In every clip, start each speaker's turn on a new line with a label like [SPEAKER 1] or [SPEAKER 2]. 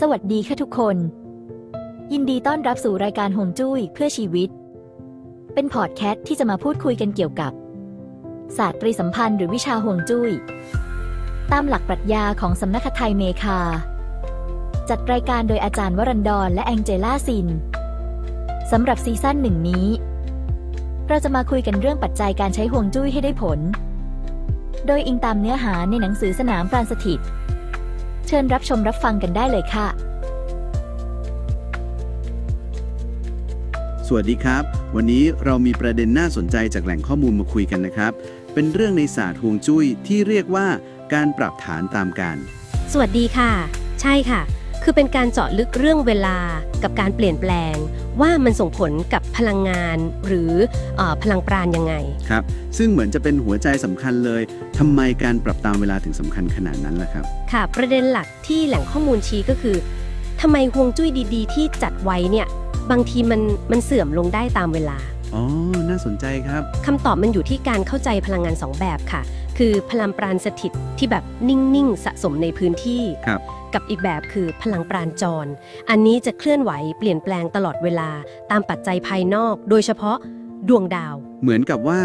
[SPEAKER 1] สวัสดีค่ะทุกคน ยินดีต้อนรับสู่รายการหงจุ้ยเพื่อชีวิต เป็นพอดแคสต์ที่จะมาพูดคุยกันเกี่ยวกับศาสตร์ปริสัมพันธ์หรือวิชาห่วงจุ้ย ตามหลักปรัชญาของสำนักไทยเมคา จัดรายการโดยอาจารย์วรันดรและแองเจล่าซินสำหรับซีซั่นหนึ่งนี้ เราจะมาคุยกันเรื่องปัจจัยการใช้ห่วงจุ้ยให้ได้ผล โดยอิงตามเนื้อหาในหนังสือสนามปราณสถิต เชิญรับชมรับฟังกันได้เลยค่ะ
[SPEAKER 2] สวัสดีครับ วันนี้เรามีประเด็นน่าสนใจจากแหล่งข้อมูลมาคุยกันนะครับ เป็นเรื่องในศาสตร์ฮวงจุ้ยที่เรียกว่าการปรับฐานตามการ
[SPEAKER 3] สวัสดีค่ะ ใช่ค่ะ คือเป็นการเจาะลึกเรื่องเวลากับการเปลี่ยนแปลง ว่ามันส่งผลกับพลังงานหรือเออพลังปราณยังไง
[SPEAKER 2] ครับ ซึ่งเหมือนจะเป็นหัวใจสำคัญเลยทำไมการปรับตามเวลาถึงสำคัญขนาดนั้นล่ะครับ
[SPEAKER 3] ค่ะ ประเด็นหลักที่แหล่งข้อมูลชี้ก็คือทำไมฮวงจุ้ยดี ๆ ที่จัดไว้เนี่ยบางทีมันมันเสื่อมลงได้ตามเวลา
[SPEAKER 2] อ๋อ น่าสนใจครับ
[SPEAKER 3] คำตอบมันอยู่ที่การเข้าใจพลังงานสองแบบค่ะ คือพลังปราณสถิตที่แบบนิ่งๆ สะสมในพื้นที่
[SPEAKER 2] ครับ
[SPEAKER 3] กับอีกแบบคือพลังปราณจร อันนี้จะเคลื่อนไหวเปลี่ยนแปลงตลอดเวลาตามปัจจัยภายนอก โดยเฉพาะดวงดาว
[SPEAKER 2] เหมือนกับว่า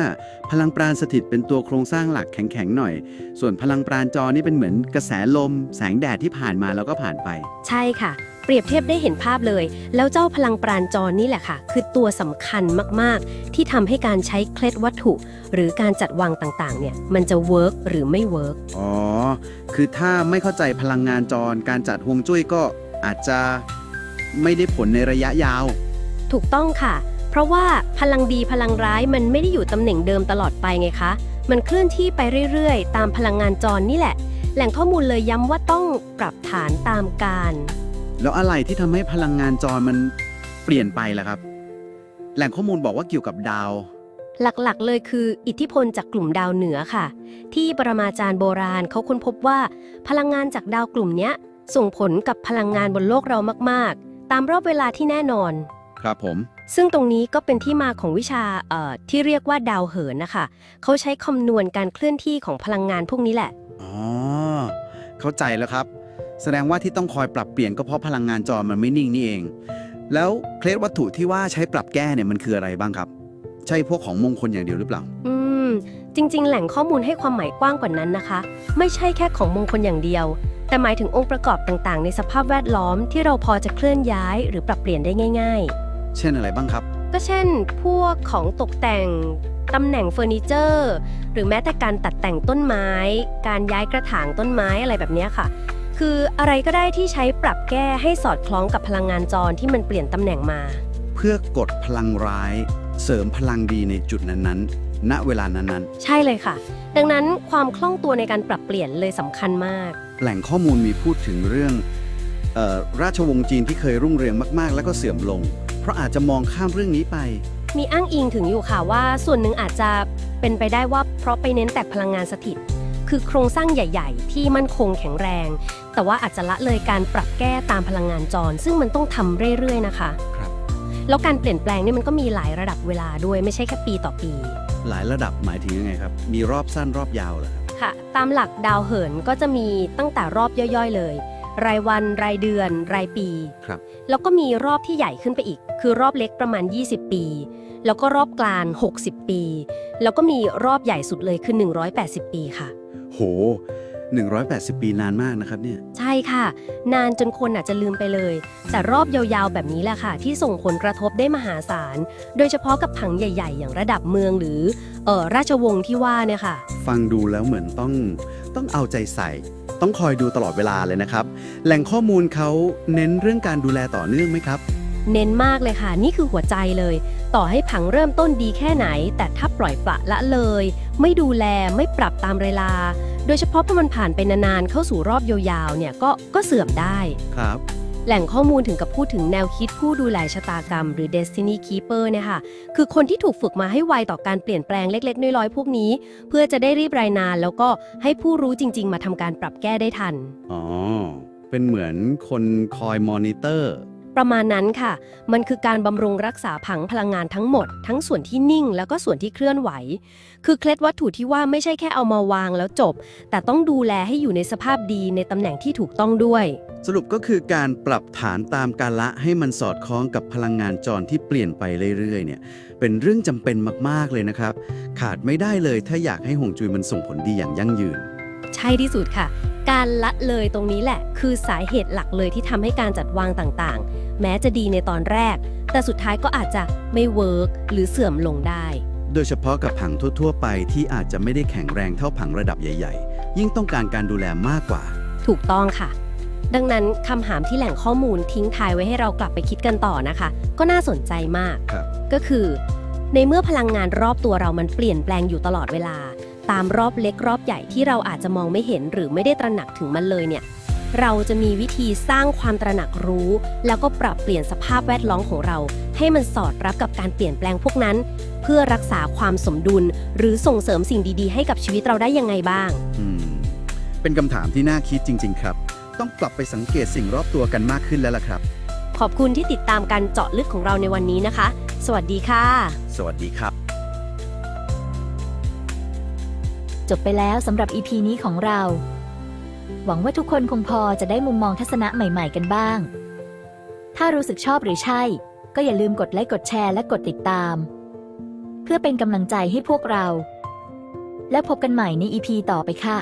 [SPEAKER 2] พลังปราณสถิตเป็นตัวโครงสร้างหลักแข็งๆหน่อย ส่วนพลังปราณจอนี่เป็นเหมือนกระแสลม แสงแดดที่ผ่านมาแล้วก็ผ่านไป
[SPEAKER 3] ใช่ค่ะ เปรียบเทียบได้เห็นภาพเลย แล้วเจ้าพลังปราณจรนี่แหละค่ะ คือตัวสำคัญมากๆ ที่ทำให้การใช้เคล็ดวัตถุ หรือการจัดวางต่างๆเนี่ยมันจะเวิร์กหรือไม่เวิร์ก
[SPEAKER 2] อ๋อ คือถ้าไม่เข้าใจพลังงานจร การจัดฮวงจุ้ยก็อาจจะไม่ได้ผลในระยะยาว
[SPEAKER 3] ถูกต้องค่ะ เพราะว่าพลังดีพลังร้ายมันไม่ได้อยู่ตำแหน่งเดิมตลอดไปไงคะ มันเคลื่อนที่ไปเรื่อยๆ ตามพลังงานจรนี่แหละ แหล่งข้อมูลเลยย้ำว่าต้องปรับฐานตามการ
[SPEAKER 2] แล้วอะไรที่ทำให้พลังงานจรมันเปลี่ยนไปล่ะครับ แหล่งข้อมูลบอกว่าเกี่ยวกับดาว
[SPEAKER 3] หลักๆ เลยคืออิทธิพลจากกลุ่มดาวเหนือค่ะ ที่ปรมาจารย์โบราณเขาค้นพบว่า พลังงานจากดาวกลุ่มเนี้ย ส่งผลกับพลังงานบนโลกเรามากๆ ตามรอบเวลาที่แน่นอน
[SPEAKER 2] ครับผม
[SPEAKER 3] ซึ่งตรงนี้ก็เป็นที่มาของวิชาเอ่อที่เรียกว่าดาวเหินนะคะเขาใช้คำนวณการเคลื่อนที่ของพลังงานพวกนี้แหละ
[SPEAKER 2] อ๋อ เข้าใจแล้วครับ แสดงว่าที่ต้องคอยปรับเปลี่ยนก็เพราะพลังงานจรมันไม่นิ่งนี่เอง แล้วเคล็ดวัตถุที่ว่าใช้ปรับแก้เนี่ยมันคืออะไรบ้างครับ ใช่พวกของมงคลอย่างเดียวหรือเปล่า
[SPEAKER 3] อืม จริง ๆ แหล่งข้อมูลให้ความหมายกว้างกว่านั้นนะคะ ไม่ใช่แค่ของมงคลอย่างเดียว แต่หมายถึงองค์ประกอบต่างๆ ในสภาพแวดล้อมที่เราพอจะเคลื่อนย้ายหรือปรับเปลี่ยนได้ง่าย
[SPEAKER 2] เช่นอะไรบ้างครับ
[SPEAKER 3] ๆก็เช่น พวกของตกแต่งตำแหน่งเฟอร์นิเจอร์ หรือแม้แต่การตัดแต่งต้นไม้ การย้ายกระถางต้นไม้อะไรแบบเนี้ยค่ะ คืออะไรก็ได้ที่ใช้ปรับแก้ให้สอดคล้องกับพลังงานจรที่มันเปลี่ยนตำแหน่งมา
[SPEAKER 2] เพื่อกดพลังร้าย เสริมพลังดีในจุดนั้นๆ ณ เวลานั้น
[SPEAKER 3] ใช่เลยค่ะ ดังนั้นความคล่องตัวในการปรับเปลี่ยนเลยสำคัญมาก
[SPEAKER 2] ๆ แหล่งข้อมูลมีพูดถึงเรื่องเออราชวงศ์จีนที่เคยรุ่งเรืองมากๆ แล้วก็เสื่อมลง เพราะอาจจะมองข้ามเรื่องนี้ไป
[SPEAKER 3] มีอ้างอิงถึงอยู่ค่ะว่า ส่วนหนึ่งอาจจะเป็นไปได้ว่าเพราะไปเน้นแต่พลังงานสถิต คือโครงสร้างใหญ่ๆ ที่มั่นคงแข็งแรง แต่ว่าอาจจะละเลยการปรับแก้ตามพลังงานจร ซึ่งมันต้องทำเรื่อยๆนะคะ
[SPEAKER 2] ครับ
[SPEAKER 3] แล้วการเปลี่ยนแปลงนี่มันก็มีหลายระดับเวลาด้วยไม่ใช่แค่ปีต่อปี
[SPEAKER 2] หลายระดับหมายถึงยังไงครับ มีรอบสั้นรอบยาวเหรอครับ
[SPEAKER 3] ค่ะ ตามหลักดาวเหินก็จะมีตั้งแต่รอบย่อยๆเลย รายวัน รายเดือน รายปี
[SPEAKER 2] ครับ
[SPEAKER 3] แล้วก็มีรอบที่ใหญ่ขึ้นไปอีก คือรอบเล็กประมาณ 20 ปี แล้วก็รอบกลาง 60 ปี แล้วก็มีรอบใหญ่สุดเลยคือ 180 ปีค่ะ
[SPEAKER 2] โห 180 ปีนานมากนะครับเนี่ย
[SPEAKER 3] ใช่ค่ะ นานจนคนอาจจะลืมไปเลย แต่รอบยาวๆ แบบนี้แหละค่ะ ที่ส่งผลกระทบได้มหาศาล โดยเฉพาะกับผังใหญ่ๆ อย่างระดับเมืองหรือเออราชวงศ์ที่ว่าเนี่ยค่ะ
[SPEAKER 2] ฟังดูแล้วเหมือนต้องต้องเอาใจใส่ ต้องคอยดูตลอดเวลาเลยนะครับ แหล่งข้อมูลเขาเน้นเรื่องการดูแลต่อเนื่องไหมครับ
[SPEAKER 3] เน้นมากเลยค่ะ นี่คือหัวใจเลย ต่อให้ผังเริ่มต้นดีแค่ไหน แต่ถ้าปล่อยปละละเลย ไม่ดูแลไม่ปรับตามเวลา โดยเฉพาะพอมันผ่านไปนานๆเข้าสู่รอบยาวๆเนี่ยก็ก็เสื่อมได้
[SPEAKER 2] ครับ
[SPEAKER 3] แหล่งข้อมูลถึงกับพูดถึงแนวคิดผู้ดูแลชะตากรรม หรือ Destiny Keeper เนี่ยค่ะคือคนที่ถูกฝึกมาให้ไวต่อการเปลี่ยนแปลงเล็กๆ น้อยๆพวกนี้ เพื่อจะได้รีบรายงาน แล้วก็ให้ผู้รู้จริง ๆ มาทำการปรับแก้ได้ทัน
[SPEAKER 2] อ๋อ เป็นเหมือนคนคอยมอนิเตอร์
[SPEAKER 3] ประมาณนั้นค่ะ มันคือการบำรุงรักษาผังพลังงานทั้งหมด ทั้งส่วนที่นิ่งแล้วก็ส่วนที่เคลื่อนไหว คือเคล็ดวัตถุที่ว่าไม่ใช่แค่เอามาวางแล้วจบ แต่ต้องดูแลให้อยู่ในสภาพดีในตำแหน่งที่ถูกต้องด้วย
[SPEAKER 2] สรุปก็คือการปรับฐานตามกาละให้มันสอดคล้องกับพลังงานจรที่เปลี่ยนไปเรื่อยๆเนี่ยเป็นเรื่องจำเป็นมากๆเลยนะครับ ขาดไม่ได้เลยถ้าอยากให้ห่วงจุ้ยมันส่งผลดีอย่างยั่งยืน
[SPEAKER 3] ใช่ที่สุดค่ะ การละเลยตรงนี้แหละ คือสาเหตุหลักเลยที่ทำให้การจัดวางต่างๆ แม้จะดีในตอนแรก แต่สุดท้ายก็อาจจะไม่เวิร์กหรือเสื่อมลงได้
[SPEAKER 2] โดยเฉพาะกับผังทั่ว ๆ ไปที่อาจจะไม่ได้แข็งแรงเท่าผังระดับใหญ่ ๆ ยิ่งต้องการการดูแลมากกว่า
[SPEAKER 3] ถูกต้องค่ะ ดังนั้นคำถามที่แหล่งข้อมูลทิ้งท้ายไว้ให้เรากลับไปคิดกันต่อนะคะ ก็น่าสนใจมาก
[SPEAKER 2] ครับ
[SPEAKER 3] ก็คือ ในเมื่อพลังงานรอบตัวเรามันเปลี่ยนแปลงอยู่ตลอดเวลา ตามรอบเล็กรอบใหญ่ที่เราอาจจะมองไม่เห็นหรือไม่ได้ตระหนักถึงมันเลยเนี่ย เราจะมีวิธีสร้างความตระหนักรู้ แล้วก็ปรับเปลี่ยนสภาพแวดล้อมของเรา ให้มันสอดรับกับการเปลี่ยนแปลงพวกนั้น เพื่อรักษาความสมดุล หรือส่งเสริมสิ่งดีๆ ให้กับชีวิตเราได้ยังไงบ้าง
[SPEAKER 2] อืมเป็นคำถามที่น่าคิดจริง ๆ ครับ ต้องปรับไปสังเกตสิ่งรอบตัวกันมากขึ้นแล้วล่ะครับ
[SPEAKER 3] ขอบคุณที่ติดตามการเจาะลึกของเราในวันนี้นะคะ สวัสดีค่ะ
[SPEAKER 2] สวัสดีครับ
[SPEAKER 1] จบไปแล้วสำหรับ EP นี้ของเรา หวังว่าทุกคนคงพอจะได้มุมมองทัศนะใหม่ ๆ กันบ้าง ถ้ารู้สึกชอบหรือใช่ ก็อย่าลืมกดไลค์กดแชร์และกดติดตาม เพื่อเป็นกำลังใจให้พวกเรา และพบกันใหม่ใน EP ต่อไปค่ะ